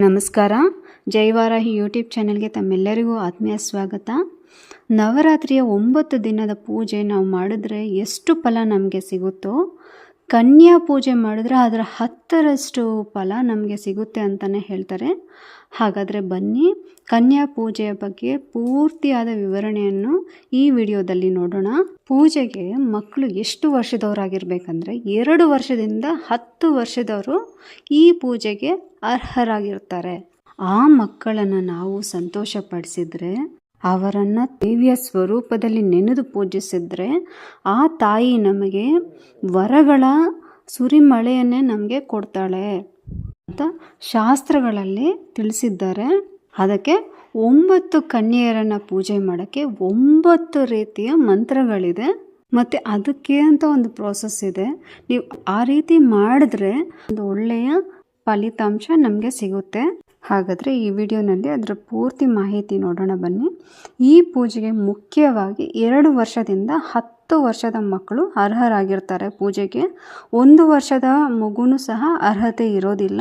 ನಮಸ್ಕಾರ. ಜೈವಾರಾಹಿ ಯೂಟ್ಯೂಬ್ ಚಾನೆಲ್ಗೆ ತಮ್ಮೆಲ್ಲರಿಗೂ ಆತ್ಮೀಯ ಸ್ವಾಗತ. ನವರಾತ್ರಿಯ ಒಂಬತ್ತು ದಿನದ ಪೂಜೆ ನಾವು ಮಾಡಿದ್ರೆ ಎಷ್ಟು ಫಲ ನಮಗೆ ಸಿಗುತ್ತೋ ಕನ್ಯಾ ಪೂಜೆ ಮಾಡಿದ್ರೆ ಅದರ ಹತ್ತರಷ್ಟು ಫಲ ನಮಗೆ ಸಿಗುತ್ತೆ ಅಂತಲೇ ಹೇಳ್ತಾರೆ. ಹಾಗಾದರೆ ಬನ್ನಿ, ಕನ್ಯಾ ಪೂಜೆಯ ಬಗ್ಗೆ ಪೂರ್ತಿಯಾದ ವಿವರಣೆಯನ್ನು ಈ ವಿಡಿಯೋದಲ್ಲಿ ನೋಡೋಣ. ಪೂಜೆಗೆ ಮಕ್ಕಳು ಎಷ್ಟು ವರ್ಷದವರಾಗಿರ್ಬೇಕಂದ್ರೆ ಎರಡು ವರ್ಷದಿಂದ ಹತ್ತು ವರ್ಷದವರು ಈ ಪೂಜೆಗೆ ಅರ್ಹರಾಗಿರ್ತಾರೆ. ಆ ಮಕ್ಕಳನ್ನು ನಾವು ಸಂತೋಷಪಡಿಸಿದ್ರೆ ಅವರನ್ನು ದಿವ್ಯ ಸ್ವರೂಪದಲ್ಲಿ ನೆನೆದು ಪೂಜಿಸಿದ್ರೆ ಆ ತಾಯಿ ನಮಗೆ ವರಗಳ ಸುರಿಮಳೆಯನ್ನೇ ನಮಗೆ ಕೊಡ್ತಾಳೆ ಅಂತ ಶಾಸ್ತ್ರಗಳಲ್ಲಿ ತಿಳಿಸಿದ್ದಾರೆ. ಅದಕ್ಕೆ ಒಂಬತ್ತು ಕನ್ಯೆಯರನ್ನು ಪೂಜೆ ಮಾಡೋಕ್ಕೆ ಒಂಬತ್ತು ರೀತಿಯ ಮಂತ್ರಗಳಿದೆ. ಮತ್ತು ಅದಕ್ಕೆ ಅಂತ ಒಂದು ಪ್ರೋಸೆಸ್ ಇದೆ. ನೀವು ಆ ರೀತಿ ಮಾಡಿದ್ರೆ ಒಂದು ಒಳ್ಳೆಯ ಫಲಿತಾಂಶ ನಮಗೆ ಸಿಗುತ್ತೆ. ಹಾಗಾದರೆ ಈ ವಿಡಿಯೋನಲ್ಲಿ ಅದರ ಪೂರ್ತಿ ಮಾಹಿತಿ ನೋಡೋಣ ಬನ್ನಿ. ಈ ಪೂಜೆಗೆ ಮುಖ್ಯವಾಗಿ ಎರಡು ವರ್ಷದಿಂದ ಹತ್ತು ವರ್ಷದ ಮಕ್ಕಳು ಅರ್ಹರಾಗಿರ್ತಾರೆ ಪೂಜೆಗೆ. ಒಂದು ವರ್ಷದ ಮಗುನೂ ಸಹ ಅರ್ಹತೆ ಇರೋದಿಲ್ಲ.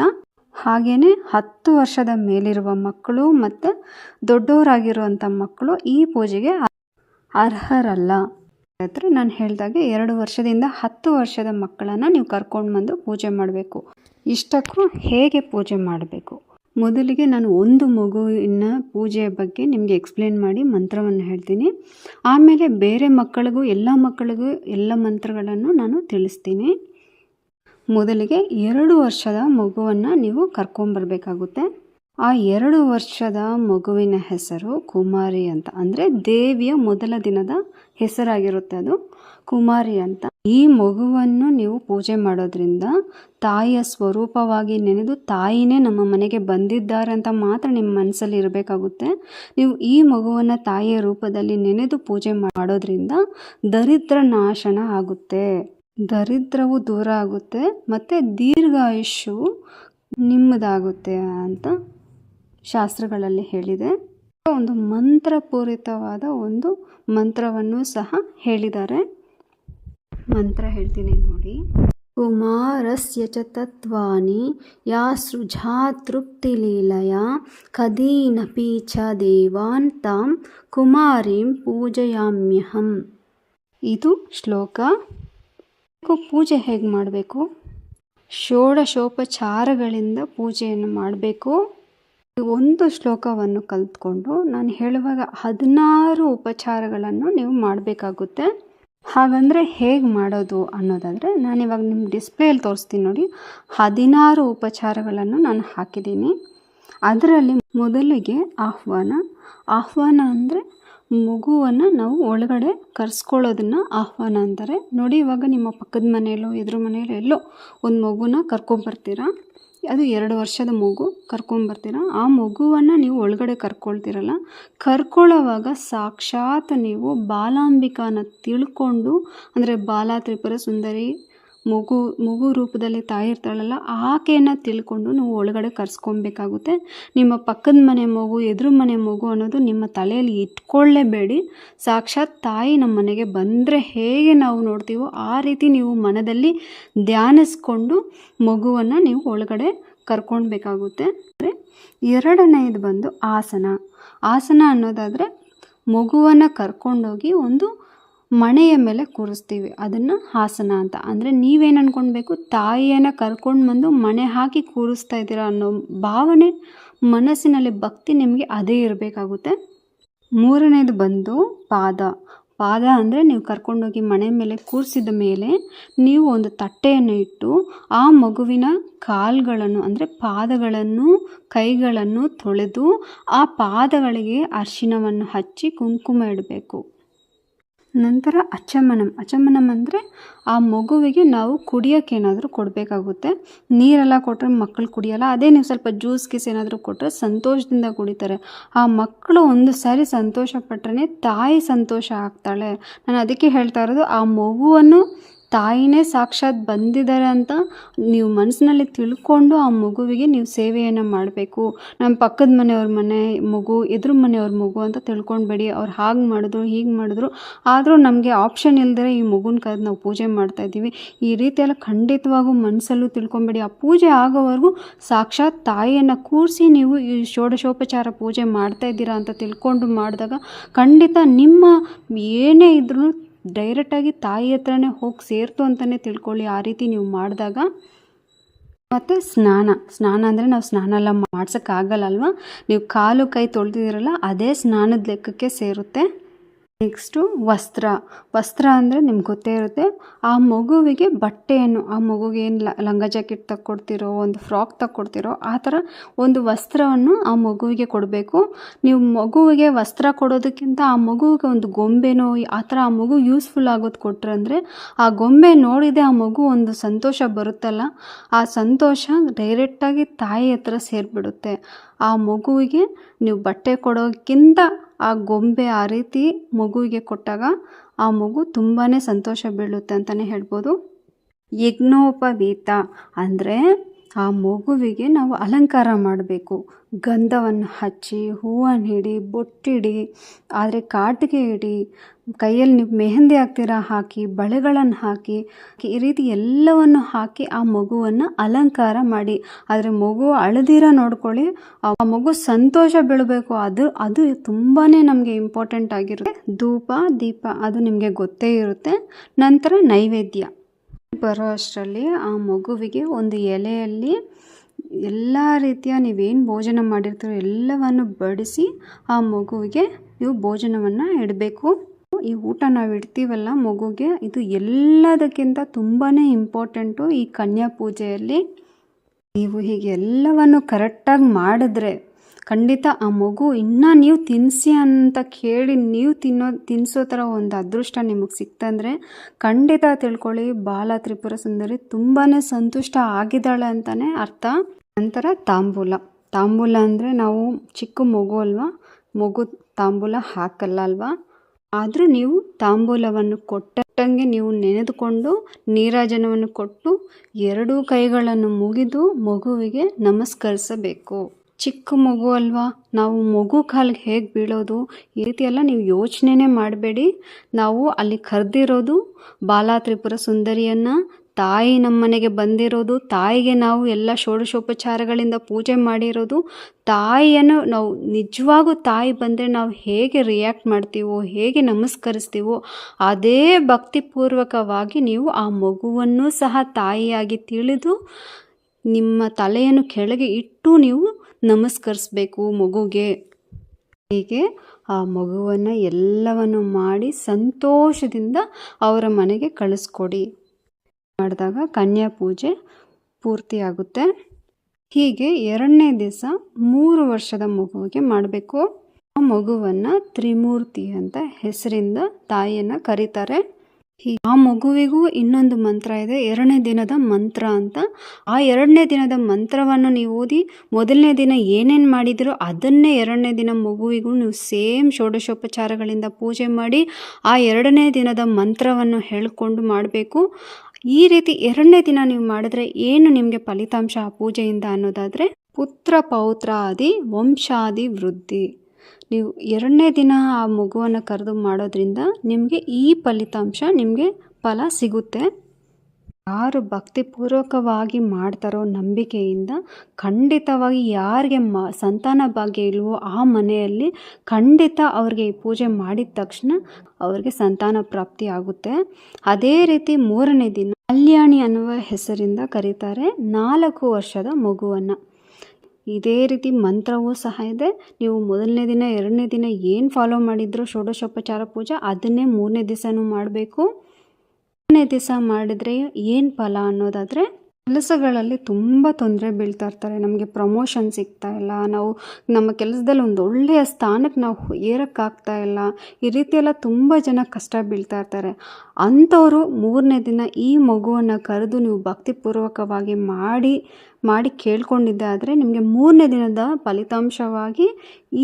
ಹಾಗೆಯೇ ಹತ್ತು ವರ್ಷದ ಮೇಲಿರುವ ಮಕ್ಕಳು ಮತ್ತು ದೊಡ್ಡವರಾಗಿರುವಂಥ ಮಕ್ಕಳು ಈ ಪೂಜೆಗೆ ಅರ್ಹರಲ್ಲ. ಹತ್ರ ನಾನು ಹೇಳಿದಾಗೆ ಎರಡು ವರ್ಷದಿಂದ ಹತ್ತು ವರ್ಷದ ಮಕ್ಕಳನ್ನು ನೀವು ಕರ್ಕೊಂಡು ಬಂದು ಪೂಜೆ ಮಾಡಬೇಕು. ಇಷ್ಟಕ್ಕೂ ಹೇಗೆ ಪೂಜೆ ಮಾಡಬೇಕು? ಮೊದಲಿಗೆ ನಾನು ಒಂದು ಮಗುವಿನ ಪೂಜೆಯ ಬಗ್ಗೆ ನಿಮಗೆ ಎಕ್ಸ್ಪ್ಲೇನ್ ಮಾಡಿ ಮಂತ್ರವನ್ನು ಹೇಳ್ತೀನಿ. ಆಮೇಲೆ ಬೇರೆ ಮಕ್ಕಳಿಗೂ, ಎಲ್ಲ ಮಕ್ಕಳಿಗೂ ಎಲ್ಲ ಮಂತ್ರಗಳನ್ನು ನಾನು ತಿಳಿಸ್ತೀನಿ. ಮೊದಲಿಗೆ ಎರಡು ವರ್ಷದ ಮಗುವನ್ನು ನೀವು ಕರ್ಕೊಂಬರ್ಬೇಕಾಗುತ್ತೆ. ಆ ಎರಡು ವರ್ಷದ ಮಗುವಿನ ಹೆಸರು ಕುಮಾರಿ ಅಂತ. ಅಂದರೆ ದೇವಿಯ ಮೊದಲ ದಿನದ ಹೆಸರಾಗಿರುತ್ತೆ ಅದು. ಕುಮಾರಿ ಅಂತ. ಈ ಮಗುವನ್ನು ನೀವು ಪೂಜೆ ಮಾಡೋದ್ರಿಂದ ತಾಯಿಯ ಸ್ವರೂಪವಾಗಿ ನೆನೆದು ತಾಯಿನೇ ನಮ್ಮ ಮನೆಗೆ ಬಂದಿದ್ದಾರೆ ಅಂತ ಮಾತ್ರ ನಿಮ್ಮ ಮನಸ್ಸಲ್ಲಿ ಇರಬೇಕಾಗುತ್ತೆ. ನೀವು ಈ ಮಗುವನ್ನು ತಾಯಿಯ ರೂಪದಲ್ಲಿ ನೆನೆದು ಪೂಜೆ ಮಾಡೋದ್ರಿಂದ ದರಿದ್ರ ನಾಶನ ಆಗುತ್ತೆ. ದರಿದ್ರವು ದೂರ ಆಗುತ್ತೆ ಮತ್ತು ದೀರ್ಘಾಯುಷ್ಯವು ನಿಮ್ಮದಾಗುತ್ತೆ ಅಂತ ಶಾಸ್ತ್ರಗಳಲ್ಲಿ ಹೇಳಿದೆ. ಒಂದು ಮಂತ್ರಪೂರಿತವಾದ ಒಂದು ಮಂತ್ರವನ್ನು ಸಹ ಹೇಳಿದ್ದಾರೆ. ಮಂತ್ರ ಹೇಳ್ತೀನಿ ನೋಡಿ. ಕುಮಾರಸ್ಯ ಚ ತತ್ವಾನಿ ಯಾ ಸೃಜಾ ತೃಪ್ತಿಲೀಲಯ ಕದೀನಪಿ ಚ ದೇವಾನ್ ತಾಂ ಕುಮಾರೀಂ ಪೂಜಯಾಮ್ಯಹಂ. ಇದು ಶ್ಲೋಕ. ಪೂಜೆ ಹೇಗೆ ಮಾಡಬೇಕು? ಷೋಡಶೋಪಚಾರಗಳಿಂದ ಪೂಜೆಯನ್ನು ಮಾಡಬೇಕು. ಒಂದು ಶ್ಲೋಕವನ್ನು ಕಲಿತ್ಕೊಂಡು ನಾನು ಹೇಳುವಾಗ ಹದಿನಾರು ಉಪಚಾರಗಳನ್ನು ನೀವು ಮಾಡಬೇಕಾಗುತ್ತೆ. ಹಾಗಂದರೆ ಹೇಗೆ ಮಾಡೋದು ಅನ್ನೋದಾದರೆ ನಾನಿವಾಗ ನಿಮ್ಮ ಡಿಸ್ಪ್ಲೇಯಲ್ಲಿ ತೋರಿಸ್ತೀನಿ ನೋಡಿ. ಹದಿನಾರು ಉಪಚಾರಗಳನ್ನು ನಾನು ಹಾಕಿದ್ದೀನಿ. ಅದರಲ್ಲಿ ಮೊದಲಿಗೆ ಆಹ್ವಾನ. ಆಹ್ವಾನ ಅಂದರೆ ಮಗುವನ್ನು ನಾವು ಒಳಗಡೆ ಕರೆಸ್ಕೊಳ್ಳೋದನ್ನು ಆಹ್ವಾನ ಅಂತಾರೆ. ನೋಡಿ ಇವಾಗ ನಿಮ್ಮ ಪಕ್ಕದ ಮನೆಯಲ್ಲೋ ಎದುರು ಮನೆಯಲ್ಲೋ ಎಲ್ಲೋ ಒಂದು ಮಗುನ ಕರ್ಕೊಂಬರ್ತೀರಾ? ಅದು ಎರಡು ವರ್ಷದ ಮಗು ಕರ್ಕೊಂಬರ್ತೀರ ಆ ಮಗುವನ್ನು ನೀವು ಒಳಗಡೆ ಕರ್ಕೊಳ್ತಿರಲ್ಲ? ಕರ್ಕೊಳ್ಳೋವಾಗ ಸಾಕ್ಷಾತ್ ನೀವು ಬಾಲಾಂಬಿಕಾನ ತಿಳ್ಕೊಂಡು, ಅಂದರೆ ಬಾಲ ತ್ರಿಪುರ ಸುಂದರಿ ಮಗು ಮಗು ರೂಪದಲ್ಲಿ ತಾಯಿ ಇರ್ತಾಳಲ್ಲ, ಆಕೆಯನ್ನು ತಿಳ್ಕೊಂಡು ನೀವು ಒಳಗಡೆ ಕರ್ಸ್ಕೊಬೇಕಾಗುತ್ತೆ. ನಿಮ್ಮ ಪಕ್ಕದ ಮನೆ ಮಗು, ಎದುರು ಮನೆ ಮಗು ಅನ್ನೋದು ನಿಮ್ಮ ತಲೆಯಲ್ಲಿ ಇಟ್ಕೊಳ್ಳೇಬೇಡಿ. ಸಾಕ್ಷಾತ್ ತಾಯಿ ನಮ್ಮ ಮನೆಗೆ ಬಂದರೆ ಹೇಗೆ ನಾವು ನೋಡ್ತೀವೋ ಆ ರೀತಿ ನೀವು ಮನದಲ್ಲಿ ಧ್ಯಾನಿಸ್ಕೊಂಡು ಮಗುವನ್ನು ನೀವು ಒಳಗಡೆ ಕರ್ಕೊಳ್ಬೇಕಾಗುತ್ತೆ. ಅಂದರೆ ಎರಡನೆಯದು ಬಂದು ಆಸನ. ಆಸನ ಅನ್ನೋದಾದರೆ ಮಗುವನ್ನು ಕರ್ಕೊಂಡೋಗಿ ಒಂದು ಮಣೆಯ ಮೇಲೆ ಕೂರಿಸ್ತೀವಿ. ಅದನ್ನು ಹಾಸನ ಅಂತ. ಅಂದರೆ ನೀವೇನು ಅಂದ್ಕೊಳ್ಬೇಕು ತಾಯಿಯನ್ನು ಕರ್ಕೊಂಡು ಬಂದು ಮಣೆ ಹಾಕಿ ಕೂರಿಸ್ತಾ ಇದ್ದೀರಾ ಅನ್ನೋ ಭಾವನೆ ಮನಸ್ಸಿನಲ್ಲಿ ಭಕ್ತಿ ನಿಮಗೆ ಅದೇ ಇರಬೇಕಾಗುತ್ತೆ. ಮೂರನೇದು ಬಂದು ಪಾದ. ಪಾದ ಅಂದರೆ ನೀವು ಕರ್ಕೊಂಡೋಗಿ ಮನೆ ಮೇಲೆ ಕೂರಿಸಿದ ಮೇಲೆ ನೀವು ಒಂದು ತಟ್ಟೆಯನ್ನು ಇಟ್ಟು ಆ ಮಗುವಿನ ಕಾಲುಗಳನ್ನು ಅಂದರೆ ಪಾದಗಳನ್ನು, ಕೈಗಳನ್ನು ತೊಳೆದು ಆ ಪಾದಗಳಿಗೆ ಅರಿಶಿಣವನ್ನು ಹಚ್ಚಿ ಕುಂಕುಮ ಇಡಬೇಕು. ನಂತರ ಅಚಮನಂ. ಅಚಮನಂ ಅಂದರೆ ಆ ಮಗುವಿಗೆ ನಾವು ಕುಡಿಯೋಕ್ಕೆ ಏನಾದರೂ ಕೊಡಬೇಕಾಗುತ್ತೆ. ನೀರೆಲ್ಲ ಕೊಟ್ಟರೆ ಮಕ್ಕಳು ಕುಡಿಯೋಲ್ಲ. ಅದೇ ನೀವು ಸ್ವಲ್ಪ ಜ್ಯೂಸ್ ಗೀಸ್ ಏನಾದರೂ ಕೊಟ್ಟರೆ ಸಂತೋಷದಿಂದ ಕುಡಿತಾರೆ. ಆ ಮಕ್ಕಳು ಒಂದು ಸಾರಿ ಸಂತೋಷ ಪಟ್ಟರೆ ತಾಯಿ ಸಂತೋಷ ಆಗ್ತಾಳೆ. ನಾನು ಅದಕ್ಕೆ ಹೇಳ್ತಾ ಇರೋದು ಆ ಮಗುವನ್ನು ತಾಯಿನೇ ಸಾಕ್ಷಾತ್ ಬಂದಿದ್ದಾರೆ ಅಂತ ನೀವು ಮನಸ್ಸಿನಲ್ಲಿ ತಿಳ್ಕೊಂಡು ಆ ಮಗುವಿಗೆ ನೀವು ಸೇವೆಯನ್ನು ಮಾಡಬೇಕು. ನಮ್ಮ ಪಕ್ಕದ ಮನೆಯವ್ರ ಮನೆ ಮಗು, ಎದುರು ಮನೆಯವ್ರ ಮಗು ಅಂತ ತಿಳ್ಕೊಬೇಡಿ ಅವ್ರು ಹಾಗೆ ಮಾಡಿದ್ರು, ಹೀಗೆ ಮಾಡಿದ್ರು. ಆದರೂ ನಮಗೆ ಆಪ್ಷನ್ ಇಲ್ಲದೆ ಈ ಮಗುನ ಕರೆದು ನಾವು ಪೂಜೆ ಮಾಡ್ತಾ ಇದ್ದೀವಿ. ಈ ರೀತಿಯೆಲ್ಲ ಖಂಡಿತವಾಗೂ ಮನಸ್ಸಲ್ಲೂ ತಿಳ್ಕೊಬೇಡಿ ಆ ಪೂಜೆ ಆಗೋವರೆಗೂ ಸಾಕ್ಷಾತ್ ತಾಯಿಯನ್ನು ಕೂರಿಸಿ ನೀವು ಈ ಷೋಡಶೋಪಚಾರ ಪೂಜೆ ಮಾಡ್ತಾ ಇದ್ದೀರಾ ಅಂತ ತಿಳ್ಕೊಂಡು ಮಾಡಿದಾಗ ಖಂಡಿತ ನಿಮ್ಮ ಏನೇ ಇದ್ರೂ ಡೈರೆಕ್ಟಾಗಿ ತಾಯಿ ಹತ್ರನೇ ಹೋಗಿ ಸೇರ್ತು ಅಂತಲೇ ತಿಳ್ಕೊಳ್ಳಿ. ಆ ರೀತಿ ನೀವು ಮಾಡಿದಾಗ ಮತ್ತು ಸ್ನಾನ. ಸ್ನಾನ ಅಂದರೆ ನಾವು ಸ್ನಾನ ಎಲ್ಲ ಮಾಡ್ಸೋಕ್ಕಾಗಲ್ಲ ಅಲ್ವಾ? ನೀವು ಕಾಲು ಕೈ ತೊಳೆದಿದ್ದೀರಲ್ಲ, ಅದೇ ಸ್ನಾನದ ಲೆಕ್ಕಕ್ಕೆ ಸೇರುತ್ತೆ. ನೆಕ್ಸ್ಟು ವಸ್ತ್ರ. ವಸ್ತ್ರ ಅಂದರೆ ನಿಮ್ಗೆ ಗೊತ್ತೇ ಇರುತ್ತೆ, ಆ ಮಗುವಿಗೆ ಬಟ್ಟೆಯನ್ನು, ಆ ಮಗುಗೆ ಏನು ಲಂಗ ಜಾಕೆಟ್ ತಕ್ಕೊಡ್ತಿರೋ, ಒಂದು ಫ್ರಾಕ್ ತಕ್ಕೊಡ್ತಿರೋ, ಆ ಥರ ಒಂದು ವಸ್ತ್ರವನ್ನು ಆ ಮಗುವಿಗೆ ಕೊಡಬೇಕು. ನೀವು ಮಗುವಿಗೆ ವಸ್ತ್ರ ಕೊಡೋದಕ್ಕಿಂತ ಆ ಮಗುವಿಗೆ ಒಂದು ಗೊಂಬೆನೋ ಆ ಥರ ಆ ಮಗು ಯೂಸ್ಫುಲ್ ಆಗೋದು ಕೊಟ್ರೆ ಅಂದರೆ, ಆ ಗೊಂಬೆ ನೋಡಿದೆ ಆ ಮಗು ಒಂದು ಸಂತೋಷ ಬರುತ್ತಲ್ಲ, ಆ ಸಂತೋಷ ಡೈರೆಕ್ಟಾಗಿ ತಾಯಿ ಹತ್ರ ಸೇರಿಬಿಡುತ್ತೆ. ಆ ಮಗುವಿಗೆ ನೀವು ಬಟ್ಟೆ ಕೊಡೋಕ್ಕಿಂತ ಆ ಗೊಂಬೆ ಆ ರೀತಿ ಮಗುವಿಗೆ ಕೊಟ್ಟಾಗ ಆ ಮಗು ತುಂಬಾ ಸಂತೋಷ ಬೀಳುತ್ತೆ ಅಂತಲೇ ಹೇಳ್ಬೋದು. ಯಜ್ಞೋಪವೀತ ಅಂದರೆ ಆ ಮಗುವಿಗೆ ನಾವು ಅಲಂಕಾರ ಮಾಡಬೇಕು. ಗಂಧವನ್ನು ಹಚ್ಚಿ, ಹೂವನ್ನು ಹಿಡಿ, ಬೊಟ್ಟಿಡಿ, ಆದರೆ ಕಾಟಿಗೆ ಇಡಿ ಕೈಯಲ್ಲಿ ನೀವು ಮೆಹಂದಿ ಹಾಕ್ತೀರಾ ಹಾಕಿ, ಬಳೆಗಳನ್ನು ಹಾಕಿ, ಈ ರೀತಿ ಎಲ್ಲವನ್ನು ಹಾಕಿ ಆ ಮಗುವನ್ನು ಅಲಂಕಾರ ಮಾಡಿ. ಆದರೆ ಮಗು ಅಳದಿರ ನೋಡ್ಕೊಳ್ಳಿ, ಆ ಮಗು ಸಂತೋಷ ಬೀಳಬೇಕು. ಅದು ಅದು ತುಂಬಾ ನಮಗೆ ಇಂಪಾರ್ಟೆಂಟ್ ಆಗಿರುತ್ತೆ. ಧೂಪ, ದೀಪ, ಅದು ನಿಮಗೆ ಗೊತ್ತೇ ಇರುತ್ತೆ. ನಂತರ ನೈವೇದ್ಯ. ಬರೋ ಅಷ್ಟರಲ್ಲಿ ಆ ಮಗುವಿಗೆ ಒಂದು ಎಲೆಯಲ್ಲಿ ಎಲ್ಲ ರೀತಿಯ ನೀವೇನು ಭೋಜನ ಮಾಡಿರ್ತೀರೋ ಎಲ್ಲವನ್ನು ಬಡಿಸಿ ಆ ಮಗುವಿಗೆ ನೀವು ಭೋಜನವನ್ನು ಇಡಬೇಕು. ಈ ಊಟ ನಾವು ಇಡ್ತೀವಲ್ಲ ಮಗುಗೆ, ಇದು ಎಲ್ಲದಕ್ಕಿಂತ ತುಂಬಾ ಇಂಪಾರ್ಟೆಂಟು ಈ ಕನ್ಯಾ ಪೂಜೆಯಲ್ಲಿ. ನೀವು ಹೀಗೆ ಎಲ್ಲವನ್ನು ಕರೆಕ್ಟಾಗಿ ಮಾಡಿದ್ರೆ ಖಂಡಿತ ಆ ಮಗು ಇನ್ನೂ ನೀವು ತಿನ್ನಿಸಿ ಅಂತ ಕೇಳಿ ನೀವು ತಿನ್ನೋ ತಿನ್ನಿಸೋ ಥರ ಒಂದು ಅದೃಷ್ಟ ನಿಮಗೆ ಸಿಕ್ತಂದರೆ ಖಂಡಿತ ತಿಳ್ಕೊಳ್ಳಿ. ಬಾಲ ತ್ರಿಪುರ ಸುಂದರಿ ತುಂಬಾ ಸಂತುಷ್ಟ ಆಗಿದ್ದಾಳೆ ಅಂತಲೇ ಅರ್ಥ. ನಂತರ ತಾಂಬೂಲ. ತಾಂಬೂಲ ಅಂದರೆ ನಾವು ಚಿಕ್ಕ ಮಗು ಅಲ್ವಾ? ಮಗು ತಾಂಬೂಲ ಹಾಕಲ್ಲ ಅಲ್ವಾ? ಆದರೂ ನೀವು ತಾಂಬೂಲವನ್ನು ಕೊಟ್ಟಂಗೆ ನೀವು ನೆನೆದುಕೊಂಡು ನೀರಾಜನವನ್ನು ಕೊಟ್ಟು ಎರಡೂ ಕೈಗಳನ್ನು ಮುಗಿದು ಮಗುವಿಗೆ ನಮಸ್ಕರಿಸಬೇಕು. ಚಿಕ್ಕ ಮಗು ಅಲ್ವಾ? ನಾವು ಮಗು ಕಾಲಿಗೆ ಹೇಗೆ ಬೀಳೋದು? ಈ ರೀತಿ ಎಲ್ಲ ನೀವು ಯೋಚನೆನೇ ಮಾಡಬೇಡಿ. ನಾವು ಅಲ್ಲಿ ಕರೆದಿರೋದು ಬಾಲ ತ್ರಿಪುರ ಸುಂದರಿಯನ್ನು, ತಾಯಿ ನಮ್ಮ ಮನೆಗೆ ಬಂದಿರೋದು, ತಾಯಿಗೆ ನಾವು ಎಲ್ಲ ಷೋಡಶೋಪಚಾರಗಳಿಂದ ಪೂಜೆ ಮಾಡಿರೋದು, ತಾಯಿಯನ್ನು ನಾವು ನಿಜವಾಗೂ ತಾಯಿ ಬಂದರೆ ನಾವು ಹೇಗೆ ರಿಯಾಕ್ಟ್ ಮಾಡ್ತೀವೋ, ಹೇಗೆ ನಮಸ್ಕರಿಸ್ತೀವೋ, ಅದೇ ಭಕ್ತಿಪೂರ್ವಕವಾಗಿ ನೀವು ಆ ಮಗುವನ್ನು ಸಹ ತಾಯಿಯಾಗಿ ತಿಳಿದು ನಿಮ್ಮ ತಲೆಯನ್ನು ಕೆಳಗೆ ಇಟ್ಟು ನೀವು ನಮಸ್ಕರಿಸ್ಬೇಕು ಮಗುಗೆ. ಹೀಗೆ ಆ ಮಗುವನ್ನು ಎಲ್ಲವನ್ನು ಮಾಡಿ ಸಂತೋಷದಿಂದ ಅವರ ಮನೆಗೆ ಕಳಿಸ್ಕೊಡಿ. ಮಾಡಿದಾಗ ಕನ್ಯಾ ಪೂಜೆ ಪೂರ್ತಿಯಾಗುತ್ತೆ ಹೀಗೆ ಎರಡನೇ ದಿವಸ ಮೂರು ವರ್ಷದ ಮಗುವಿಗೆ ಮಾಡಬೇಕು. ಆ ಮಗುವನ್ನು ತ್ರಿಮೂರ್ತಿ ಅಂತ ಹೆಸರಿಂದ ತಾಯಿಯನ್ನು ಕರೀತಾರೆ. ಆ ಮಗುವಿಗೂ ಇನ್ನೊಂದು ಮಂತ್ರ ಇದೆ. ಎರಡನೇ ದಿನದ ಮಂತ್ರ ಅಂತ. ಆ ಎರಡನೇ ದಿನದ ಮಂತ್ರವನ್ನು ನೀವು ಓದಿ ಮೊದಲನೇ ದಿನ ಏನೇನು ಮಾಡಿದಿರೋ ಅದನ್ನೇ ಎರಡನೇ ದಿನ ಮಗುವಿಗೂ ನೀವು ಸೇಮ್ ಷೋಡಶೋಪಚಾರಗಳಿಂದ ಪೂಜೆ ಮಾಡಿ ಆ ಎರಡನೇ ದಿನದ ಮಂತ್ರವನ್ನು ಹೇಳಿಕೊಂಡು ಮಾಡಬೇಕು. ಈ ರೀತಿ ಎರಡನೇ ದಿನ ನೀವು ಮಾಡಿದ್ರೆ ಏನು ನಿಮಗೆ ಫಲಿತಾಂಶ ಆ ಪೂಜೆಯಿಂದ ಅನ್ನೋದಾದರೆ ಪುತ್ರ ಪೌತ್ರಾದಿ ವಂಶಾದಿ ವೃದ್ಧಿ. ನೀವು ಎರಡನೇ ದಿನ ಆ ಮಗುವನ್ನು ಕರೆದು ಮಾಡೋದ್ರಿಂದ ನಿಮಗೆ ಈ ಫಲಿತಾಂಶ, ನಿಮಗೆ ಫಲ ಸಿಗುತ್ತೆ. ಯಾರು ಭಕ್ತಿಪೂರ್ವಕವಾಗಿ ಮಾಡ್ತಾರೋ ನಂಬಿಕೆಯಿಂದ ಖಂಡಿತವಾಗಿ ಯಾರಿಗೆ ಮ, ಸಂತಾನ ಭಾಗ್ಯ ಇಲ್ವೋ ಆ ಮನೆಯಲ್ಲಿ ಖಂಡಿತ ಅವ್ರಿಗೆ ಈ ಪೂಜೆ ಮಾಡಿದ ತಕ್ಷಣ ಅವ್ರಿಗೆ ಸಂತಾನ ಪ್ರಾಪ್ತಿ ಆಗುತ್ತೆ. ಅದೇ ರೀತಿ ಮೂರನೇ ದಿನ ಕಲ್ಯಾಣಿ ಅನ್ನುವ ಹೆಸರಿಂದ ಕರೀತಾರೆ ನಾಲ್ಕು ವರ್ಷದ ಮಗುವನ್ನು. ಇದೇ ರೀತಿ ಮಂತ್ರವೂ ಸಹ ಇದೆ. ನೀವು ಮೊದಲನೇ ದಿನ, ಎರಡನೇ ದಿನ ಏನು ಫಾಲೋ ಮಾಡಿದ್ರು ಷೋಡಶೋಪಚಾರ ಪೂಜೆ ಅದನ್ನೇ ಮೂರನೇ ದಿವಸನೂ ಮಾಡಬೇಕು. ಮೂರನೇ ದಿವಸ ಮಾಡಿದರೆ ಏನು ಫಲ ಅನ್ನೋದಾದರೆ ಕೆಲಸಗಳಲ್ಲಿ ತುಂಬ ತೊಂದರೆ ಬೀಳ್ತಾ ಇರ್ತಾರೆ. ನಮಗೆ ಪ್ರಮೋಷನ್ ಸಿಗ್ತಾ ಇಲ್ಲ. ನಾವು ನಮ್ಮ ಕೆಲಸದಲ್ಲಿ ಒಂದು ಒಳ್ಳೆಯ ಸ್ಥಾನಕ್ಕೆ ನಾವು ಏರೋಕ್ಕಾಗ್ತಾ ಇಲ್ಲ. ಈ ರೀತಿಯೆಲ್ಲ ತುಂಬ ಜನ ಕಷ್ಟ ಬೀಳ್ತಾ ಇರ್ತಾರೆ. ಅಂಥವರು ಮೂರನೇ ದಿನ ಈ ಮಗುವನ್ನು ಕರೆದು ನೀವು ಭಕ್ತಿಪೂರ್ವಕವಾಗಿ ಮಾಡಿ ಮಾಡಿ ಕೇಳ್ಕೊಂಡಿದ್ದೆ ಆದರೆ ನಿಮಗೆ ಮೂರನೇ ದಿನದ ಫಲಿತಾಂಶವಾಗಿ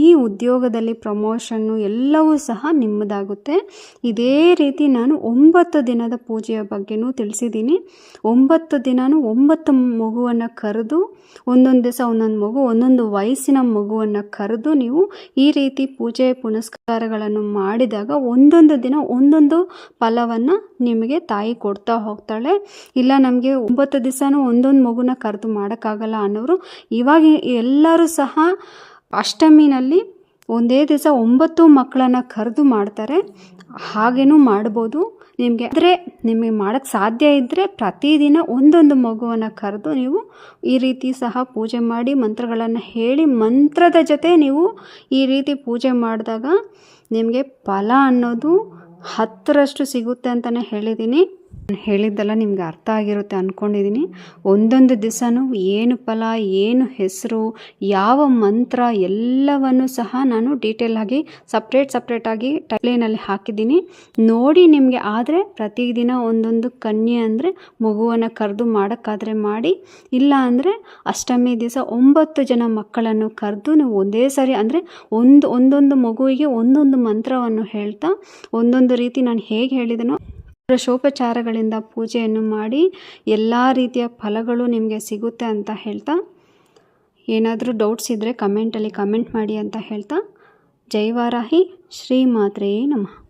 ಈ ಉದ್ಯೋಗದಲ್ಲಿ ಪ್ರಮೋಷನ್ನು ಎಲ್ಲವೂ ಸಹ ನಿಮ್ಮದಾಗುತ್ತೆ. ಇದೇ ರೀತಿ ನಾನು ಒಂಬತ್ತು ದಿನದ ಪೂಜೆಯ ಬಗ್ಗೆನೂ ತಿಳಿಸಿದ್ದೀನಿ. ಒಂಬತ್ತು ದಿನವೂ ಒಂಬತ್ತು ಮಗುವನ್ನು ಕರೆದು, ಒಂದೊಂದು ದಿವಸ ಒಂದೊಂದು ಮಗು, ಒಂದೊಂದು ವಯಸ್ಸಿನ ಮಗುವನ್ನು ಕರೆದು ನೀವು ಈ ರೀತಿ ಪೂಜೆ ಪುನಸ್ಕಾರಗಳನ್ನು ಮಾಡಿದಾಗ ಒಂದೊಂದು ದಿನ ಒಂದೊಂದು ಫಲವನ್ನು ನಿಮಗೆ ತಾಯಿ ಕೊಡ್ತಾ ಹೋಗ್ತಾಳೆ. ಇಲ್ಲ, ನಮಗೆ ಒಂಬತ್ತು ದಿವಸನೂ ಒಂದೊಂದು ಮಗುನ ಕರೆದು ಮಾಡೋಕ್ಕಾಗಲ್ಲ ಅನ್ನೋರು ಇವಾಗ ಎಲ್ಲರೂ ಸಹ ಅಷ್ಟಮಿನಲ್ಲಿ ಒಂದೇ ದಿವಸ ಒಂಬತ್ತು ಮಕ್ಕಳನ್ನು ಕರೆದು ಮಾಡ್ತಾರೆ. ಹಾಗೇನೂ ಮಾಡ್ಬೋದು. ನಿಮಗೆ ಅಂದರೆ ನಿಮಗೆ ಮಾಡೋಕ್ಕೆ ಸಾಧ್ಯ ಇದ್ದರೆ ಪ್ರತಿದಿನ ಒಂದೊಂದು ಮಗುವನ್ನು ಕರೆದು ನೀವು ಈ ರೀತಿ ಸಹ ಪೂಜೆ ಮಾಡಿ ಮಂತ್ರಗಳನ್ನು ಹೇಳಿ ಮಂತ್ರದ ಜೊತೆ ನೀವು ಈ ರೀತಿ ಪೂಜೆ ಮಾಡಿದಾಗ ನಿಮಗೆ ಫಲ ಅನ್ನೋದು ಹತ್ತರಷ್ಟು ಸಿಗುತ್ತೆ ಅಂತಲೇ ಹೇಳಿದ್ದೀನಿ. ಹೇಳಿದ್ದೆಲ್ಲ ನಿಮ್ಗೆ ಅರ್ಥ ಆಗಿರುತ್ತೆ ಅಂದ್ಕೊಂಡಿದ್ದೀನಿ ಒಂದೊಂದು ದಿವಸನೂ ಏನು ಫಲ, ಏನು ಹೆಸರು, ಯಾವ ಮಂತ್ರ ಎಲ್ಲವನ್ನು ಸಹ ನಾನು ಡೀಟೇಲಾಗಿ ಸಪ್ರೇಟ್ ಸಪ್ರೇಟಾಗಿ ಟೈಪ್ಲೈನಲ್ಲಿ ಹಾಕಿದ್ದೀನಿ. ನೋಡಿ ನಿಮಗೆ ಆದರೆ ಪ್ರತಿದಿನ ಒಂದೊಂದು ಕನ್ಯೆ ಅಂದರೆ ಮಗುವನ್ನು ಕರೆದು ಮಾಡೋಕ್ಕಾದರೆ ಮಾಡಿ. ಇಲ್ಲ ಅಂದರೆ ಅಷ್ಟಮಿ ದಿವಸ ಒಂಬತ್ತು ಜನ ಮಕ್ಕಳನ್ನು ಕರೆದು ನೀವು ಒಂದೇ ಸರಿ ಅಂದರೆ ಒಂದು, ಒಂದೊಂದು ಮಗುವಿಗೆ ಒಂದೊಂದು ಮಂತ್ರವನ್ನು ಹೇಳ್ತಾ, ಒಂದೊಂದು ರೀತಿ ನಾನು ಹೇಗೆ ಹೇಳಿದನೋ ಷೋಪಚಾರಗಳಿಂದ ಪೂಜೆಯನ್ನು ಮಾಡಿ ಎಲ್ಲ ರೀತಿಯ ಫಲಗಳು ನಿಮಗೆ ಸಿಗುತ್ತೆ ಅಂತ ಹೇಳ್ತಾ. ಏನಾದರೂ ಡೌಟ್ಸ್ ಇದ್ದರೆ ಕಮೆಂಟಲ್ಲಿ ಕಮೆಂಟ್ ಮಾಡಿ ಅಂತ ಹೇಳ್ತಾ. ಜೈವಾರಾಹಿ ಶ್ರೀ ಮಾತ್ರೆಯೇ ನಮಃ.